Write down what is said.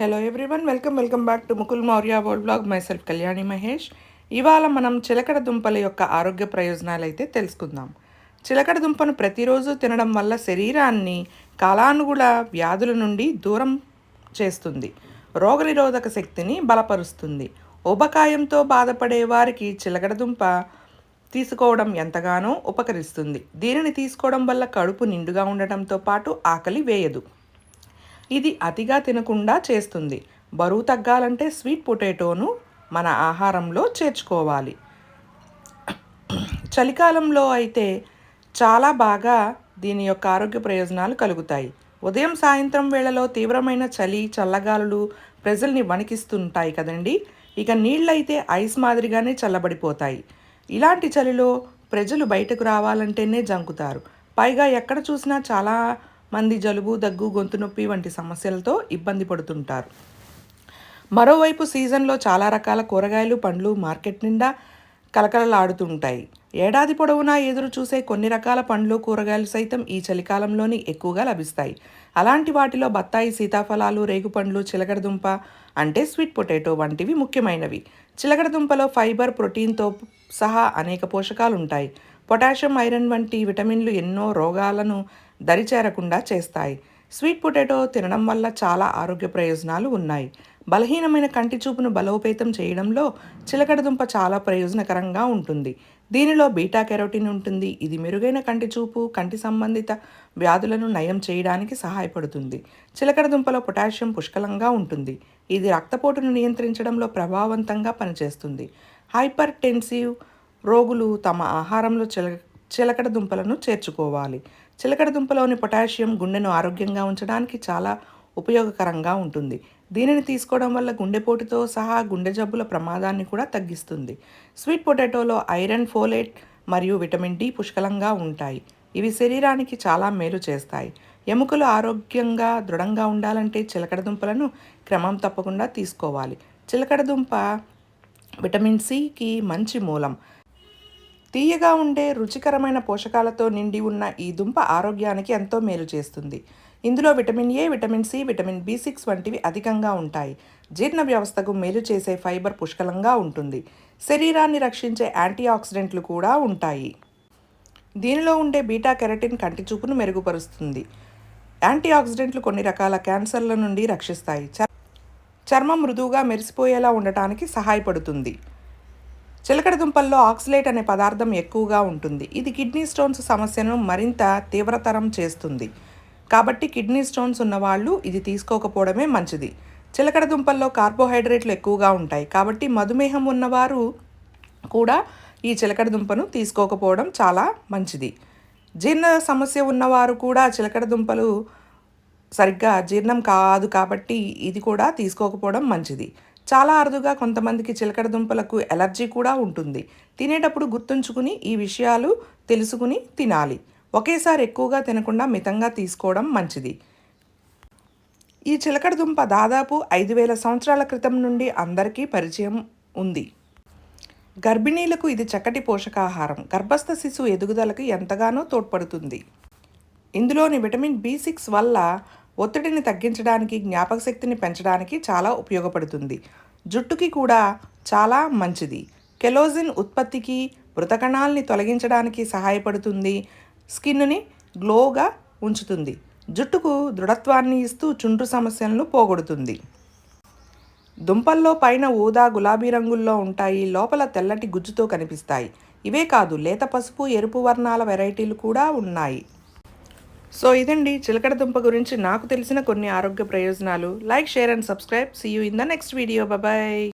Hello everyone welcome welcome back to Mukul Maurya world blog myself Kalyani Mahesh ఇవాళ మనం చిలకడ దుంపల యొక్క ఆరోగ్య ప్రయోజనాలు అయితే తెలుసుకుందాం. చిలకడ దుంపను ప్రతిరోజు తినడం వల్ల శరీరాన్ని కాలానుగుణ వ్యాధుల నుండి దూరం చేస్తుంది. రోగనిరోధక శక్తిని బలపరుస్తుంది. ఉబకాయంతో బాధపడే వారికి చిలకడ దుంప తీసుకోవడం ఎంతగానో ఉపకరిస్తుంది. దీనిని తీసుకోవడం వల్ల కడుపు నిండుగా ఉండటంతో పాటు ఆకలి వేయదు. ఇది అతిగా తినకుండా చేస్తుంది. బరువు తగ్గాలంటే స్వీట్ పొటాటోను మన ఆహారంలో చేర్చుకోవాలి. చలికాలంలో అయితే చాలా బాగా దీని యొక్క ఆరోగ్య ప్రయోజనాలు కలుగుతాయి. ఉదయం సాయంత్రం వేళలో తీవ్రమైన చలి చల్లగాలులు ప్రజల్ని వణికిస్తుంటాయి కదండి. ఇక నీళ్ళైతే ఐస్ మాదిరిగానే చల్లబడిపోతాయి. ఇలాంటి చలిలో ప్రజలు బయటకు రావాలంటేనే జంకుతారు. పైగా ఎక్కడ చూసినా చాలా మంది జలుబు దగ్గు గొంతు నొప్పి వంటి సమస్యలతో ఇబ్బంది పడుతుంటారు. మరోవైపు సీజన్లో చాలా రకాల కూరగాయలు పండ్లు మార్కెట్ నిండా కలకలలాడుతుంటాయి. ఏడాది పొడవునా ఎదురు చూసే కొన్ని రకాల పండ్లు కూరగాయలు సైతం ఈ చలికాలంలోనే ఎక్కువగా లభిస్తాయి. అలాంటి వాటిలో బత్తాయి సీతాఫలాలు రేగుపండ్లు చిలకడదుంప అంటే స్వీట్ పొటాటో వంటివి ముఖ్యమైనవి. చిలకడదుంపలో ఫైబర్ ప్రోటీన్తో సహా అనేక పోషకాలు ఉంటాయి పొటాషియం ఐరన్ వంటి విటమిన్లు ఎన్నో రోగాలను దరిచేరకుండా చేస్తాయి. స్వీట్ పొటాటో తినడం వల్ల చాలా ఆరోగ్య ప్రయోజనాలు ఉన్నాయి. బలహీనమైన కంటి చూపును బలోపేతం చేయడంలో చిలకడదుంప చాలా ప్రయోజనకరంగా ఉంటుంది. దీనిలో బీటా కెరోటిన్ ఉంటుంది. ఇది మెరుగైన కంటి చూపు కంటి సంబంధిత వ్యాధులను నయం చేయడానికి సహాయపడుతుంది. చిలకడదుంపలో పొటాషియం పుష్కలంగా ఉంటుంది. ఇది రక్తపోటును నియంత్రించడంలో ప్రభావవంతంగా పనిచేస్తుంది. హైపర్ టెన్సివ్ రోగులు తమ ఆహారంలో చిల చిలకడ దుంపలను చేర్చుకోవాలి. చిలకడ దుంపలోని పొటాషియం గుండెను ఆరోగ్యంగా ఉంచడానికి చాలా ఉపయోగకరంగా ఉంటుంది. దీనిని తీసుకోవడం వల్ల గుండెపోటుతో సహా గుండె జబ్బుల ప్రమాదాన్ని కూడా తగ్గిస్తుంది. స్వీట్ పొటాటోలో ఐరన్ ఫోలేట్ మరియు విటమిన్ డి పుష్కలంగా ఉంటాయి. ఇవి శరీరానికి చాలా మేలు చేస్తాయి. ఎముకలు ఆరోగ్యంగా దృఢంగా ఉండాలంటే చిలకడ దుంపలను క్రమం తప్పకుండా తీసుకోవాలి. చిలకడ దుంప విటమిన్ సికి మంచి మూలం. తీయగా ఉండే రుచికరమైన పోషకాలతో నిండి ఉన్న ఈ దుంప ఆరోగ్యానికి ఎంతో మేలు చేస్తుంది. ఇందులో vitamin A vitamin C vitamin B six వంటివి అధికంగా ఉంటాయి. జీర్ణ వ్యవస్థకు మేలు చేసే ఫైబర్ పుష్కలంగా ఉంటుంది. శరీరాన్ని రక్షించే యాంటీ ఆక్సిడెంట్లు కూడా ఉంటాయి. దీనిలో ఉండే బీటా కెరటిన్ కంటి చూపును మెరుగుపరుస్తుంది. యాంటీ ఆక్సిడెంట్లు కొన్ని రకాల క్యాన్సర్ల నుండి రక్షిస్తాయి. చర్మం మృదువుగా మెరిసిపోయేలా ఉండటానికి సహాయపడుతుంది. చిలకడ దుంపల్లో ఆక్సిలేట్ అనే పదార్థం ఎక్కువగా ఉంటుంది. ఇది కిడ్నీ స్టోన్స్ సమస్యను మరింత తీవ్రతరం చేస్తుంది. కాబట్టి కిడ్నీ స్టోన్స్ ఉన్నవాళ్ళు ఇది తీసుకోకపోవడమే మంచిది. చిలకడ దుంపల్లో కార్బోహైడ్రేట్లు ఎక్కువగా ఉంటాయి. కాబట్టి మధుమేహం ఉన్నవారు కూడా ఈ చిలకడ దుంపను తీసుకోకపోవడం చాలా మంచిది. జీర్ణ సమస్య ఉన్నవారు కూడా చిలకడ దుంపలు సరిగ్గా జీర్ణం కాదు కాబట్టి ఇది కూడా తీసుకోకపోవడం మంచిది. చాలా అరుదుగా కొంతమందికి చిలకడ దుంపలకు ఎలర్జీ కూడా ఉంటుంది. తినేటప్పుడు గుర్తుంచుకుని ఈ విషయాలు తెలుసుకుని తినాలి. ఒకేసారి ఎక్కువగా తినకుండా మితంగా తీసుకోవడం మంచిది. ఈ చిలకడ దుంప దాదాపు ఐదు వేల సంవత్సరాల క్రితం నుండి అందరికీ పరిచయం ఉంది. గర్భిణీలకు ఇది చక్కటి పోషకాహారం. గర్భస్థ శిశువు ఎదుగుదలకు ఎంతగానో తోడ్పడుతుంది. ఇందులోని విటమిన్ బి సిక్స్ వల్ల ఒత్తిడిని తగ్గించడానికి జ్ఞాపక శక్తిని పెంచడానికి చాలా ఉపయోగపడుతుంది. జుట్టుకి కూడా చాలా మంచిది. కెలోజిన్ ఉత్పత్తికి మృతకణాల్ని తొలగించడానికి సహాయపడుతుంది. స్కిన్ని గ్లోగా ఉంచుతుంది. జుట్టుకు దృఢత్వాన్ని ఇస్తూ చుండ్రు సమస్యలను పోగొడుతుంది. దుంపల్లో పైన ఊదా గులాబీ రంగుల్లో ఉంటాయి. లోపల తెల్లటి గుజ్జుతో కనిపిస్తాయి. ఇవే కాదు లేత పసుపు ఎరుపు వర్ణాల వెరైటీలు కూడా ఉన్నాయి. సో ఇదండి చిలకడ దుంప గురించి నాకు తెలిసిన కొన్ని ఆరోగ్య ప్రయోజనాలు. Like share and subscribe see you in the next video bye